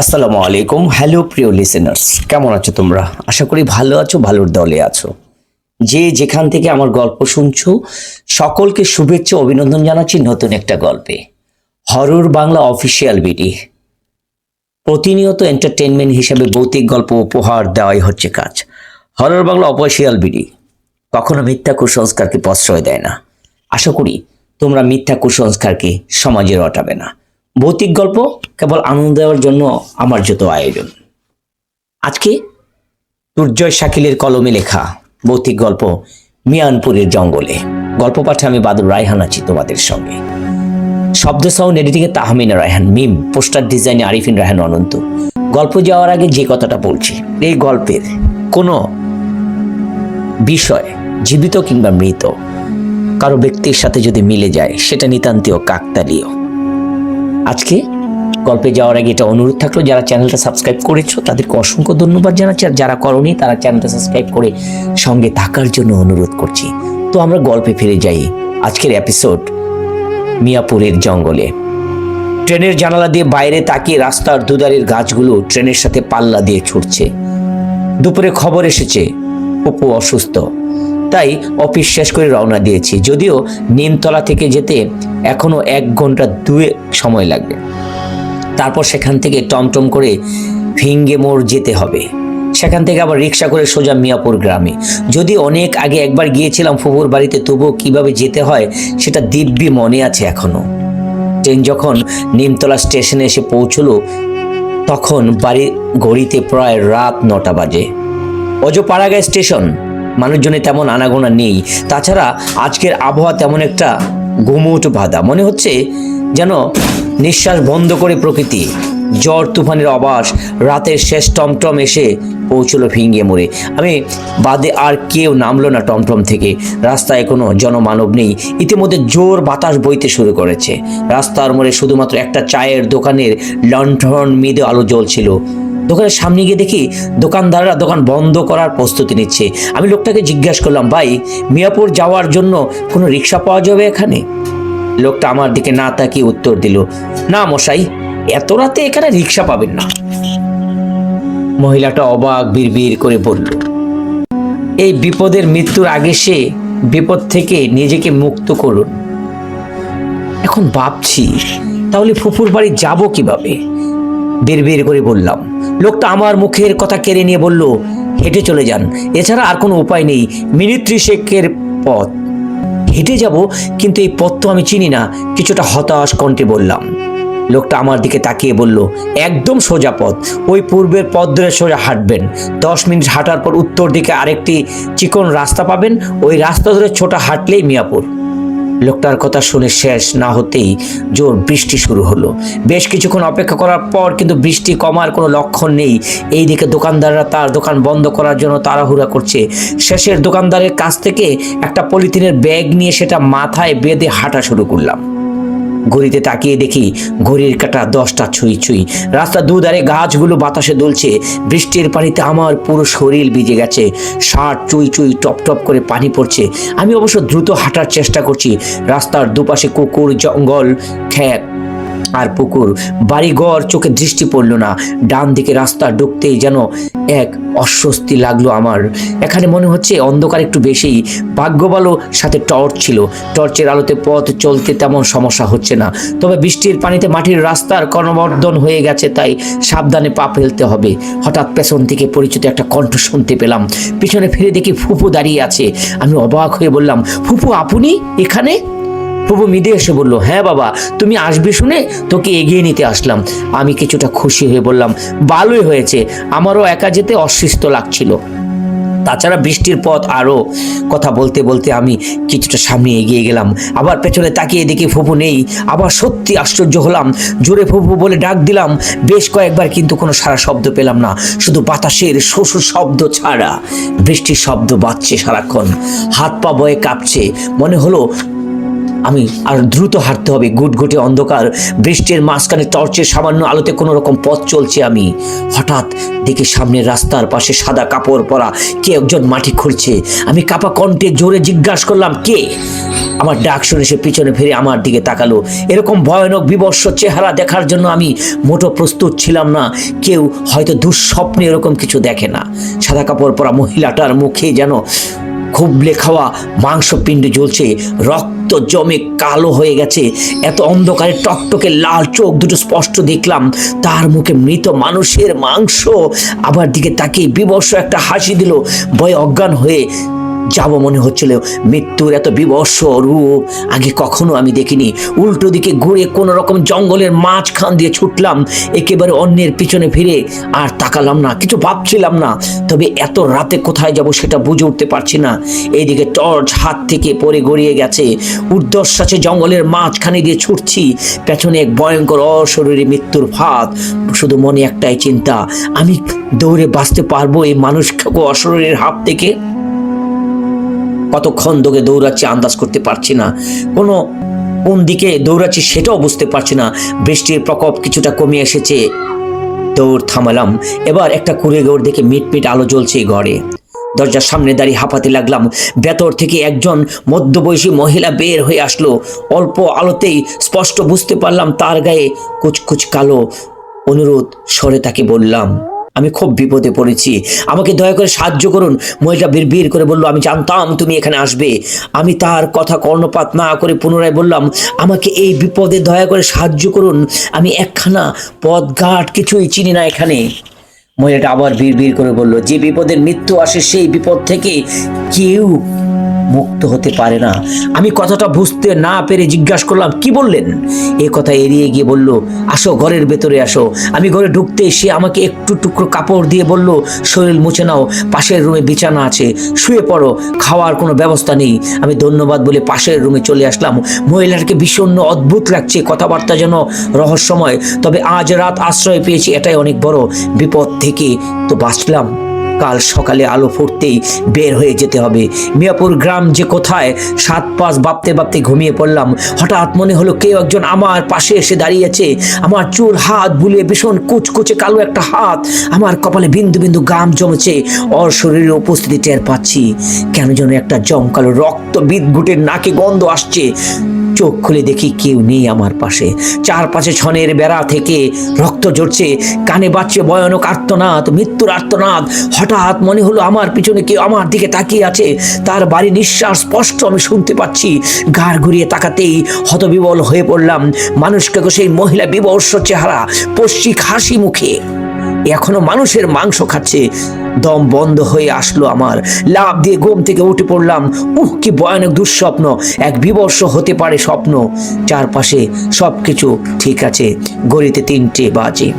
আসসালামু আলাইকুম। হ্যালো প্রিয় লিসেনার্স কেমন আছো তোমরা? আশা করি ভালো আছো, ভালোর দলে আছো। যে যেখান থেকে আমার গল্প শুনছো, সকলকে শুভেচ্ছা, অভিনন্দন জানাচ্ছি নতুন একটা গল্পে। Horror Bangla official BD. প্রতিনিয়ত এন্টারটেনমেন্ট হিসেবে ভৌতিক গল্প উপহার দেওয়াই হচ্ছে কাজ। Horror Bangla official BD. কখনো মিথ্যা কুসংস্কারকে প্রশ্রয় দেয় না। আশা করি তোমরা মিথ্যা কুসংস্কারকে সমাজে রটাবে না। ভৌতিক গল্প কেবল আনন্দ দেওয়ার জন্য আমার যত আয়োজন। আজকে দুর্জয় শাকিলের কলমে লেখা ভৌতিক গল্প মিয়ানপুরের জঙ্গলে। গল্প পাঠে আমি বাদুর রায়হান আছি তোমাদের সঙ্গে। শব্দ সাউন্ড এডিটিংয়ে তাহমিনা রায়হান মিম পোস্টার ডিজাইনে আরিফিন রায়হান অনন্ত। গল্প যাওয়ার আগে যে কথাটা বলছি, এই গল্পের কোনো বিষয় জীবিত কিংবা মৃত, কারও ব্যক্তির সাথে যদি মিলে যায়, সেটা নিতান্তীয় কাকতালীয়। আজকে গল্পে যাওয়ার আগে এটা অনুরোধ থাকল, যারা চ্যানেলটা সাবস্ক্রাইব করেছ, তাদেরকে অসংখ্য ধন্যবাদ জানাচ্ছি। আর যারা করনি, তারা চ্যানেলটা সাবস্ক্রাইব করে সঙ্গে থাকার জন্য অনুরোধ করছি। তো আমরা গল্পে ফিরে যাই আজকের এপিসোড মিয়াপুরের জঙ্গলে। ট্রেনের জানালা দিয়ে বাইরে তাকিয়ে রাস্তার দুধারের গাছগুলো ট্রেনের সাথে পাল্লা দিয়ে ছুটছে। দুপুরে খবর এসেছে, অপু অসুস্থ। তাই অফিস শেষ করে রওনা দিয়েছি। যদিও নিমতলা থেকে যেতে এখনও এক ঘণ্টা দুয়ে সময় লাগবে। তারপর সেখান থেকে টমটম করে ফিঙ্গে মোড় যেতে হবে। সেখান থেকে আবার রিক্সা করে সোজা মিয়াপুর গ্রামে। যদি অনেক আগে একবার গিয়েছিলাম ফুপুর বাড়িতে, তবুও কীভাবে যেতে হয় সেটা দিব্যি মনে আছে এখনও। ট্রেন যখন নিমতলা স্টেশনে এসে পৌঁছলো, তখন বাড়ি ঘড়িতে প্রায় রাত নটা বাজে। অজপাড়াগায় স্টেশন মানুষজনে তেমন আনাগোনা নেই। তাছাড়া আজকের আবহাওয়া তেমন একটা ঘুমুট বাঁধা। মনে হচ্ছে যেন নিঃশ্বাস বন্ধ করে প্রকৃতি। জ্বর তুফানের অবাস রাতের শেষ টমটম এসে পৌঁছলো ফিঙ্গে মোড়ে। আমি বাদে আর কেউ নামলো না টমটম থেকে। রাস্তায় কোনো জনমানব নেই। ইতিমধ্যে জোর বাতাস বইতে শুরু করেছে। রাস্তার মোড়ে শুধুমাত্র একটা চায়ের দোকানের লণ্ঠন মিদে আলো জ্বলছিল। দোকানের সামনে গিয়ে দেখি দোকানদাররা দোকান বন্ধ করার প্রস্তুতি নিচ্ছে। আমি লোকটাকে জিজ্ঞাসা করলাম, ভাই, মিয়াপুর যাওয়ার জন্য কোনো রিক্সা পাওয়া যাবে এখানে? লোকটা আমার দিকে না তাকিয়ে উত্তর দিল, না মশাই, এত রাতে এখানে রিক্সা পাবেন না। মহিলাটা অবাক বিড়বিড় করে বলল, এই বিপদের মৃত্যুর আগে সে বিপদ থেকে নিজেকে মুক্ত করুন। এখন ভাবছি, তাহলে ফুপুর বাড়ি যাব কীভাবে? বের করে বললাম। লোকটা আমার মুখের কথা কেড়ে নিয়ে বলল, হেঁটে চলে যান। এছাড়া আর কোনো উপায় নেই। মিনিট ত্রিশেকের পথ। হেঁটে যাব, কিন্তু এই পথ তো আমি চিনি না। কিছুটা হতাশ কণ্ঠে বললাম। লোকটা আমার দিকে তাকিয়ে বলল, একদম সোজা পথ। ওই পূর্বের পথ ধরে সোজা হাঁটবেন। দশ মিনিট হাঁটার পর উত্তর দিকে আরেকটি চিকন রাস্তা পাবেন। ওই রাস্তা ধরে ছোটা হাঁটলেই মিয়াপুর। লোকটার কথা শুনে শেষ না হতেই জোর বৃষ্টি শুরু হলো। বেশ কিছুক্ষণ অপেক্ষা করার পর কিন্তু বৃষ্টি কমার কোনো লক্ষণ নেই। এইদিকে দোকানদাররা তার দোকান বন্ধ করার জন্য তাড়াহুড়া করছে। শেষের দোকানদারের কাছ থেকে একটা পলিথিনের ব্যাগ নিয়ে সেটা মাথায় বেঁধে হাঁটা শুরু করলাম। ঘড়িতে তাকিয়ে দেখি ঘড়ির কাটা দশটা ছুঁই ছুঁই। রাস্তা দুধারে গাছগুলো বাতাসে দুলছে, বৃষ্টির পানিতে আমার পুরো শরীর ভিজে গেছে। শার্ট চুই চুই টপ টপ করে পানি পড়ছে। আমি অবশ্য দ্রুত হাঁটার চেষ্টা করছি। রাস্তার দুপাশে কুকুর, জঙ্গল খ্যাপ আর পুকুর। বাড়িঘর চোখে দৃষ্টি পড়ল না। ডান দিকে রাস্তা ঢুকতেই যেন এক অস্বস্তি লাগল আমার। এখানে মনে হচ্ছে অন্ধকার একটু বেশি। ভাগ্য ভালো সাথে টর্চ ছিল। টর্চের আলোতে পথ চলতে তেমন সমস্যা হচ্ছে না। তবে বৃষ্টির পানিতে মাটির রাস্তার কর্মবর্ধন হয়ে গেছে, তাই সাবধানে পা ফেলতে হবে। হঠাৎ পেছন থেকে পরিচিত একটা কণ্ঠ শুনতে পেলাম। পিছনে ফিরে দেখি ফুপু দাঁড়িয়ে আছে। আমি অবাক হয়ে বললাম, ফুপু, আপনি এখানে? প্রভু মিদে এসে বলল হ্যাঁ বাবা, তুমি আসবে শুনে তোকে এগিয়ে নিতে আসলাম। আমি কিছুটা খুশি হয়ে বললাম, ভালোই হয়েছে, আমারও একা যেতে অসুস্থ লাগছিল। তাছাড়া বৃষ্টির পথ আরও কথা বলতে বলতে আমি কিছুটা সামনে এগিয়ে গেলাম। আবার পেছনে তাকিয়ে দেখি ফুপু নেই। আবার সত্যি আশ্চর্য হলাম। জোরে ফুপু বলে ডাক দিলাম। বেশ কয়েকবার কিন্তু কোনো সারা শব্দ পেলাম না। শুধু বাতাসের শ্বশুর শব্দ ছাড়া বৃষ্টির শব্দ বাজছে সারাক্ষণ। হাত পা বয়ে কাঁপছে। মনে হলো আমি আর দ্রুত হাঁটতে হবে। গুটগুটে অন্ধকার, বৃষ্টির মাঝখানে টর্চের সামান্য আলোতে কোনো রকম পথ চলছে আমি। হঠাৎ দেখি সামনের রাস্তার পাশে সাদা কাপড় পরা কে একজন মাটি খুঁড়ছে। আমি কাপা কণ্ঠে জোরে জিজ্ঞাসা করলাম, কে? আমার ডাক শুনে সে পিছনে ফিরে আমার দিকে তাকালো। এরকম ভয়ানক বিবর্ষ চেহারা দেখার জন্য আমি মোটো প্রস্তুত ছিলাম না। কেউ হয়তো দুঃস্বপ্নে এরকম কিছু দেখে না। সাদা কাপড় পরা মহিলাটার মুখে যেন খুবলে খাওয়া মাংসপিণ্ড জ্বলছে, রক্ত জমে কালো হয়ে গেছে। এত অন্ধকারে টকটকে লাল চোখ দুটো স্পষ্ট দেখলাম, তার মুখে মৃত মানুষের মাংস। আবার দিকে তাকিয়ে বিবর্ষ একটা হাসি দিল, ভয়ে অজ্ঞান হয়ে যাব মনে হচ্ছিল, মৃত্যুর এত বিবর্ষ রূপ, আগে কখনো আমি দেখিনি। উল্টো দিকে ঘুরে কোনো রকম জঙ্গলের মাঝখান দিয়ে ছুটলাম, একেবারে অন্যের পিছনে ফিরে আর তাকালাম না, কিছু ভাবছিলাম না। তবে এত রাতে কোথায় যাব সেটা বুঝে উঠতে পারছি না। এইদিকে টর্চ হাত থেকে পরে গড়িয়ে গেছে ঊর্ধ্বশ্বাসে জঙ্গলের মাঝখানে দিয়ে ছুটছি। পেছনে এক ভয়ঙ্কর অশরীরী মৃত্যুর ফাঁদ, শুধু মনে একটাই চিন্তা, আমি দৌড়ে বাঁচতে পারব এই মানুষকে অশরীরের হাত থেকে? কতক্ষণ দোকে দৌড়াচ্ছি আন্দাজ করতে পারছি না। কোনো কোন দিকে দৌড়াচ্ছি সেটাও বুঝতে পারছি না। বৃষ্টির প্রকোপ কিছুটা কমে এসেছে। দৌড় থামালাম। এবার একটা কুড়ে গৌড় দেখে মিটমিট আলো জ্বলছে ঘরে। দরজার সামনে দাঁড়িয়ে হাঁপাতে লাগলাম। ভেতর থেকে একজন মধ্যবয়সী মহিলা বের হয়ে আসলো। অল্প আলোতেই স্পষ্ট বুঝতে পারলাম তার গায়ে কুচকুচ কালো অনুরোধ সরে তাকে বললাম আমি খুব বিপদে পড়েছি। আমাকে দয়া করে সাহায্য করুন। মহিলা বীর করে বলল, আমি জানতাম তুমি এখানে আসবে। আমি তার কথা কর্ণপাত না করে পুনরায় বললাম, আমাকে এই বিপদে দয়া করে সাহায্য করুন। আমি একখানা পথঘাট কিছুই চিনি না এখানে। মহিলাটা আবার বীর বীর করে বলল, যে বিপদের মৃত্যু আসে সেই বিপদ থেকে কেউ মুক্ত হতে পারে না। আমি কথাটা বুঝতে না পেরে জিজ্ঞাসা করলাম, কি বললেন? এ কথা এড়িয়ে গিয়ে বলল, আসো, ঘরের ভেতরে আসো। আমি ঘরে ঢুকতে সে আমাকে একটু টুকরো কাপড় দিয়ে বলল, শরীর মুছে নাও, পাশের রুমে বিছানা আছে, শুয়ে পড়ো, খাওয়ার কোনো ব্যবস্থা নেই। আমি ধন্যবাদ বলে পাশের রুমে চলে আসলাম। মহিলাটাকে ভীষণ অদ্ভুত লাগছে, কথাবার্তা যেন রহস্যময়, তবে আজ রাত আশ্রয় পেয়েছি, এটাই অনেক বড় বিপদ থেকে তো বাঁচলাম। কাল সকালে আলো ফুটতেই বের হয়ে যেতে হবে। মিয়াপুর গ্রাম যে কোথায়, সাত পাঁচ বাপতে বাপতে ঘুমিয়ে পড়লাম। হঠাৎ মনে হলো কেউ একজন আমার পাশে এসে দাঁড়িয়েছে আমার চুল, হাত বুলিয়ে ভীষণ কুচকুচে কালো একটা হাত। আমার কপালে বিন্দু বিন্দু গাম জমেছে। ওর শরীরের উপস্থিতি টের পাচ্ছি। কেন যেন একটা জমকালো রক্ত বিদঘুটের নাকে গন্ধ আসছে। চোখ খুলে দেখি কেউ নেই আমার পাশে। চারপাশে ছনের বেড়া থেকে রক্ত ঝরছে, কানে বাজছে ভয়ানক আর্তনাদ, মৃত্যুর আর্তনাদ। হঠাৎ মনে হলো আমার পিছনে কেউ আমার দিকে তাকিয়ে আছে। তার বাড়ি নিঃশ্বাস স্পষ্ট আমি শুনতে পাচ্ছি। ঘাড় ঘুরিয়ে তাকাতেই হতবিবল হয়ে পড়লাম। মানুষকে সেই মহিলা বিবর্ষ চেহারা পশ্চিক হাসি মুখে। এখনও মানুষের মাংস খাচ্ছে। দম বন্ধ হয়ে আসলো আমার। লাভ দিয়ে ঘুম থেকে উঠে পড়লাম। উহ, কি ভয়ানক দুঃস্বপ্ন। এক বিবর্ষ হতে পারে স্বপ্ন। চারপাশে সব কিছু ঠিক আছে। গড়িতে তিনটে বাজে।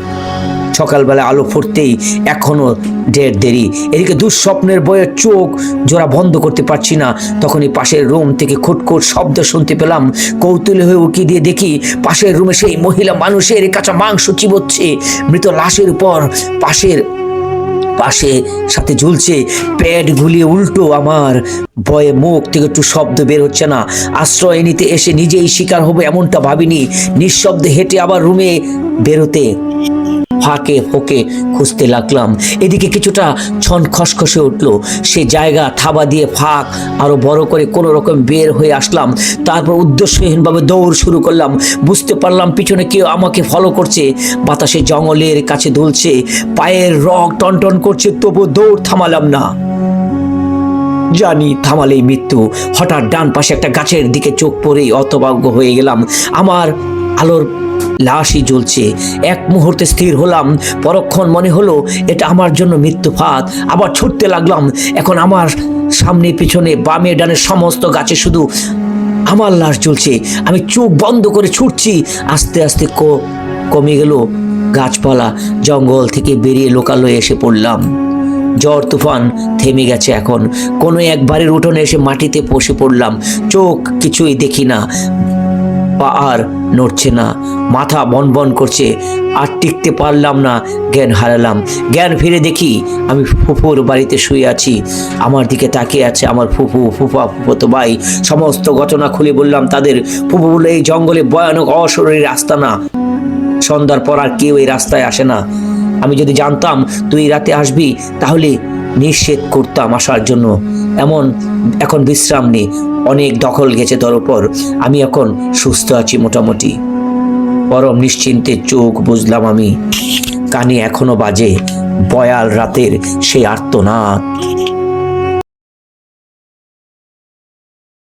সকালবেলা আলো ফুটতেই এখনও ঢের দেরি। এদিকে দুঃস্বপ্নের বইয়ের চোখ জোড়া বন্ধ করতে পারছি না। তখনই পাশের রুম থেকে খুটখুট শব্দ শুনতে পেলাম। কৌতূহলী হয়ে উকি দিয়ে দেখি পাশের রুমে সেই মহিলা মানুষের কাঁচা মাংস চিবোচ্ছে। মৃত লাশের উপর পাশের পাশে সাথে ঝুলছে। প্যাড গুলিয়ে উল্টো আমার। ভয়ে মুখ থেকে একটু শব্দ বের হচ্ছে না। আশ্রয় নিতে এসে নিজেই শিকার হবে এমনটা ভাবিনি। নিঃশব্দে হেঁটে আবার রুমে বেরোতে ফাঁকে ফোকে খুঁজতে লাগলাম। এদিকে কিছুটা ছন খসখসে উঠল। সে জায়গা থাবা দিয়ে ফাঁক আরও বড় করে কোনো রকম বের হয়ে আসলাম। তারপর উদ্দেশ্যহীনভাবে দৌড় শুরু করলাম। বুঝতে পারলাম পিছনে কেউ আমাকে ফলো করছে। বাতাসে জঙ্গলের কাছে দুলছে। পায়ের রক টনটন করছে তবু দৌড় থামালাম না। জানি থামালেই মৃত্যু। হঠাৎ ডান পাশে একটা গাছের দিকে চোখ পড়েই অতভাগ্য হয়ে গেলাম। আমার আলোর লাশই জ্বলছে। এক মুহূর্তে স্থির হলাম। পরক্ষণ মনে হলো, এটা আমার জন্য মৃত্যু ফাঁদ আবার ছুটতে লাগলাম। এখন আমার সামনে পিছনে বামে ডানে সমস্ত গাছে শুধু আমার লাশ জ্বলছে। আমি চোখ বন্ধ করে ছুটছি। আস্তে আস্তে ক- কমে গেল গাছপালা। জঙ্গল থেকে বেরিয়ে লোকালয়ে এসে পড়লাম। ঝড় তুফান থেমে গেছে এখন। কোনো এক বাড়ির উঠোনে এসে মাটিতে বসে পড়লাম। চোখ কিছুই দেখি না। পা আর নড়ছে না। মাথা বন বন করছে, আর টিকতে পারলাম না, জ্ঞান হারালাম। জ্ঞান ফিরে দেখি, আমি ফুফুর বাড়িতে শুয়ে আছি। আমার দিকে তাকিয়ে আছে আমার ফুফু, ফুফা, ফুফতো ভাই। সমস্ত ঘটনা খুলে বললাম তাদের। ফুফু বলে এই জঙ্গলে ভয়ানক অশরীর রাস্তা না। সন্ধ্যার পর আর কেউ এই রাস্তায় আসে না। আমি যদি জানতাম তুই রাতে আসবি, তাহলে নিষেধ করতাম আসার জন্য। এমন এখন বিশ্রাম নেই। অনেক দখল গেছে তোর ওপর আমি এখন সুস্থ আছি মোটামুটি। পরম নিশ্চিন্তে চোখ বুঝলাম আমি। কানে এখনও বাজে। বয়াল রাতের সেই আর্তনাদ।